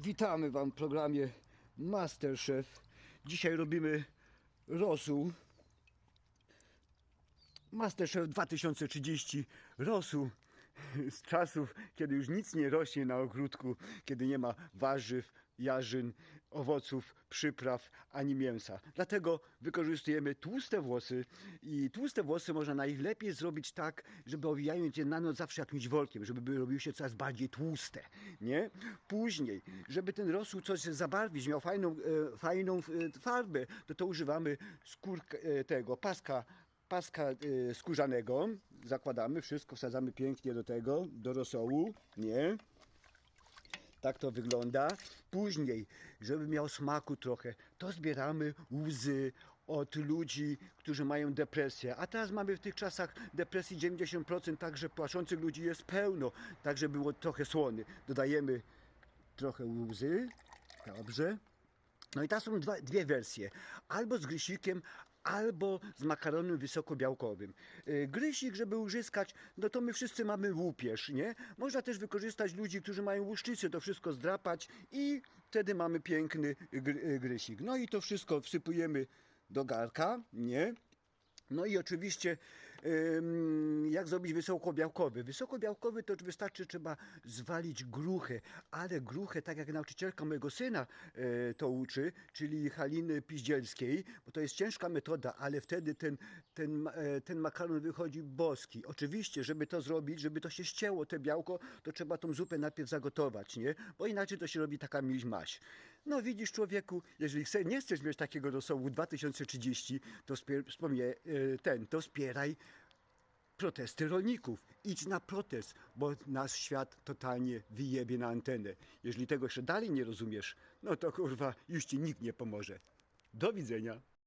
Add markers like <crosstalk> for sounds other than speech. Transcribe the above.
Witamy Wam w programie Masterchef. Dzisiaj robimy rosół. Masterchef 2030 rosół <laughs> z czasów, kiedy już nic nie rośnie na ogródku, kiedy nie ma warzyw, jarzyn, owoców, przypraw ani mięsa. Dlatego wykorzystujemy tłuste włosy i tłuste włosy można najlepiej zrobić tak, żeby owijając je na noc zawsze jakimś workiem, żeby robiły się coraz bardziej tłuste, nie? Później, żeby ten rosół coś zabarwić, miał fajną, e, fajną e, farbę, to to używamy skórka, e, tego paska paska e, skórzanego, zakładamy wszystko, wsadzamy pięknie do tego, do rosołu, nie? Tak to wygląda. Później, żeby miał smaku trochę, to zbieramy łzy od ludzi, którzy mają depresję. A teraz mamy w tych czasach depresji 90%, także płaczących ludzi jest pełno, tak żeby było trochę słony. Dodajemy trochę łzy, dobrze. No i teraz są dwa, dwie wersje. Albo z grysikiem, albo z makaronem wysokobiałkowym. Yy, Grysik, żeby uzyskać, no to my wszyscy mamy łupież, nie? Można też wykorzystać ludzi, którzy mają łuszczycę, to wszystko zdrapać i wtedy mamy piękny gry, grysik. No i to wszystko wsypujemy do garka, nie? No i oczywiście, jak zrobić wysokobiałkowy? Wysokobiałkowy to wystarczy, trzeba zwalić gruchę, ale gruchę, tak jak nauczycielka mojego syna e, to uczy, czyli Haliny Piździelskiej, bo to jest ciężka metoda, ale wtedy ten, ten, e, ten makaron wychodzi boski. Oczywiście, żeby to zrobić, żeby to się ścięło, te białko, to trzeba tą zupę najpierw zagotować, nie? Bo inaczej to się robi taka miś maś. No widzisz człowieku, jeżeli chce, nie chcesz mieć takiego rosołu 2030, to spier- wspomnę, e, ten, to wspieraj protesty rolników. Idź na protest, bo nasz świat totalnie wyjebie na antenę. Jeżeli tego jeszcze dalej nie rozumiesz, no to kurwa, już ci nikt nie pomoże. Do widzenia.